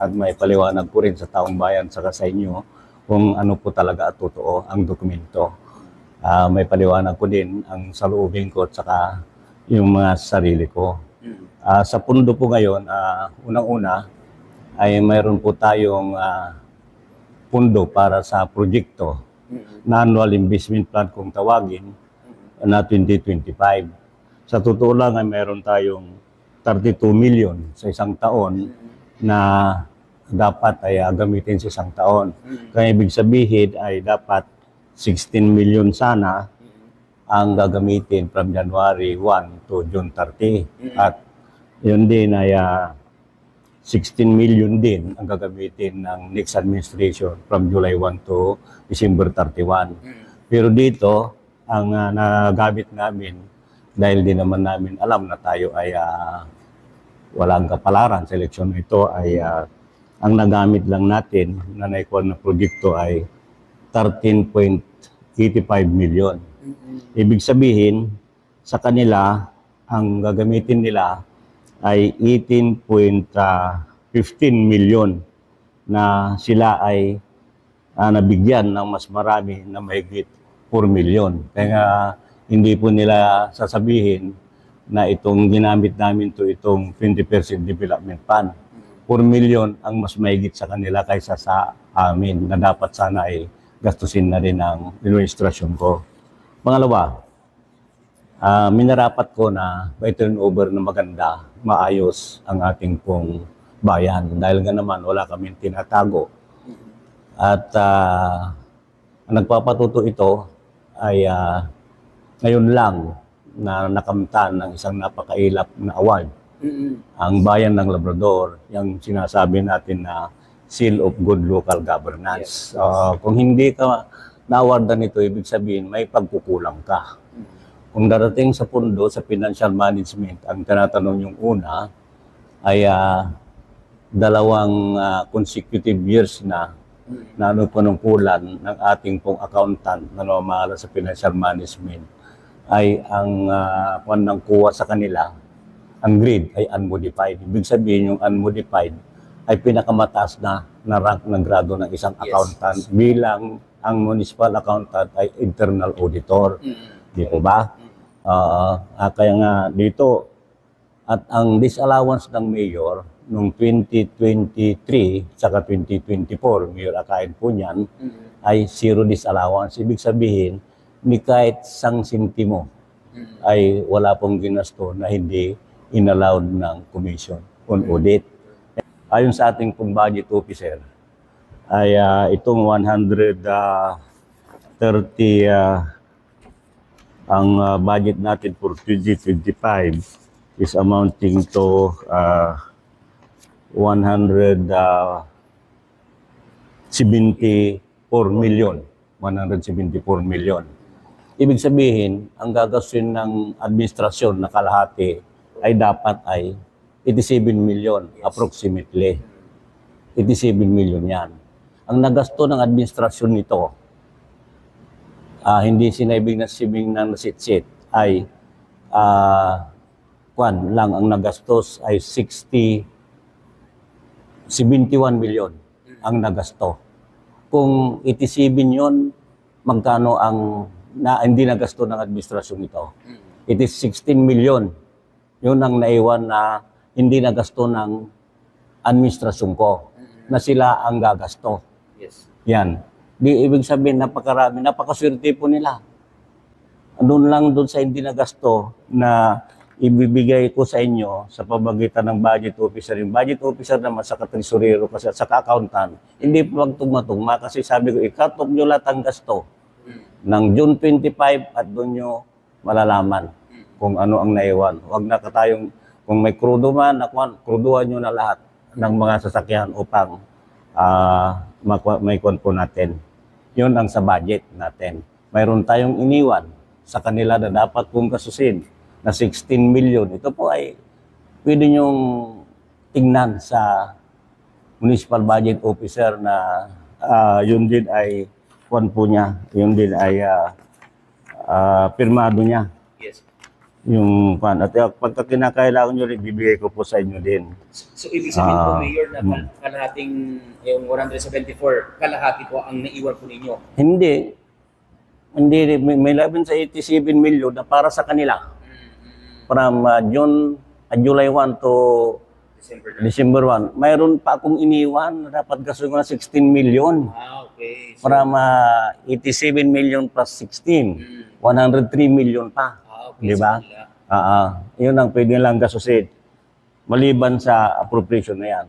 at may paliwanag po rin sa taong bayan saka sa inyo kung ano po talaga at totoo ang dokumento. Ah, may paliwanag ko din ang saloobin ko at saka yung mga sarili ko. Ah, sa pundo po ngayon, ah, unang-una ay mayroon po tayong ah, pundo para sa proyekto na annual investment plan kung tawagin na 2025. Sa totoo lang ay mayroon tayong 32 million sa isang taon na dapat ay ah, gamitin sa isang taon. Kaya ibig sabihin ay dapat 16 million sana ang gagamitin from January 1 to June 30. At yun din ay ah, 16 million din ang gagamitin ng next administration from July 1 to December 31. Pero dito, ang ah, nagamit namin, dahil di naman namin alam na tayo ay ah, walang kapalaran sa eleksyon ito, ay ah, ang nagamit lang natin na naikuha na proyekto ay 13.85 million. Ibig sabihin, sa kanila, ang gagamitin nila ay 18.15 million na sila ay ah, nabigyan ng mas marami na mahigit 4 million. Kaya hindi po nila sasabihin na itong ginamit namin to itong 20% development fund. 4 million ang mas mahigit sa kanila kaysa sa amin na dapat sana ay gastusin na rin ng administrasyon ko. Pangalawa, ah minarapat ko na may turnover na maganda, maayos ang ating pong bayan. Dahil nga naman wala kaming tinatago. At ang nagpapatuto ito ay ah, ngayon lang na nakamtan ng isang napakailap na award ang bayan ng Labrador, yung sinasabi natin na seal of good local governance. Ah, kung hindi ka na-awardan nito, ibig sabihin may pagkukulang ka. Kung darating sa pundo, sa financial management, ang tinatanong yung una ay ah, dalawang ah, consecutive years na na ano panungkulan ng ating pong accountant na namamahala sa financial management ay ang uh, ng kuha sa kanila ang grade ay unmodified. Ibig sabihin yung unmodified ay pinakamataas na na rank ng grado ng isang Yes. accountant bilang ang municipal accountant ay internal auditor. Di po ba? Ah, ah, kaya nga dito at ang disallowance ng mayor noong 2023 saka 2024, mayor akain po niyan, ay zero disallowance. Ibig sabihin, ni kahit sang sintimo ay wala pong ginasto na hindi inallowed ng commission on audit. Ayon sa ating pong budget officer, ay ah, itong 130 ah, ang ah, budget natin for 2025 is amounting to uh, 174 million. 174 million. Ibig sabihin, ang gagastusin ng administrasyon na kalahati ay dapat ay 87 million approximately. 87 million yan. Ang nagasto ng administrasyon nito, ah, hindi sinabing na sibing ng nasitsit, ay ah, kwan lang ang nagastos ay 60 71 million ang nagasto. Kung 87 yon, magkano ang na hindi nagasto ng administrasyon ito? It is 16 million. Yun ang naiwan na hindi nagasto ng administrasyon ko na sila ang gagasto. Yes. Yan. Di ibig sabihin napakarami, napakaswerte po nila. Doon lang doon sa hindi nagasto na ibibigay ko sa inyo sa pamagitan ng budget officer. Yung budget officer naman sa katresurero kasi at sa accountant, hindi po magtugma-tugma kasi sabi ko, ikatok nyo lahat ang gasto ng June 25 at doon nyo malalaman kung ano ang naiwan. Huwag na tayong, kung may krudo man, nakuan, kruduhan nyo na lahat ng mga sasakyan upang makwa- may kwan po natin. Yun ang sa budget natin. Mayroon tayong iniwan sa kanila na dapat kong kasusin na 16 million. Ito po ay pwede nyong tingnan sa municipal budget officer na ah, yun din ay kwan po niya. Yun din ay ah, ah, pirmado niya. Yes. Yung pan. At uh, pagka kinakailangan nyo rin, bibigay ko po sa inyo din. So, ibig sabihin po, Ah, Mayor, na mm. kal- kalahating yung 174, kalahati po ang naiwan po ninyo. Hindi. Hindi, may, may laban sa 87 million na para sa kanila. From uh, June, uh, July 1 to December na. December 1. Mayroon pa akong iniwan na dapat gasto ko na 16 million. Ah, okay. So, From uh, 87 million plus 16. 103 million pa. Ah, okay. Di ba? Wala. Ah, ah. yun ang pwede lang gastusin. Maliban sa appropriation na yan.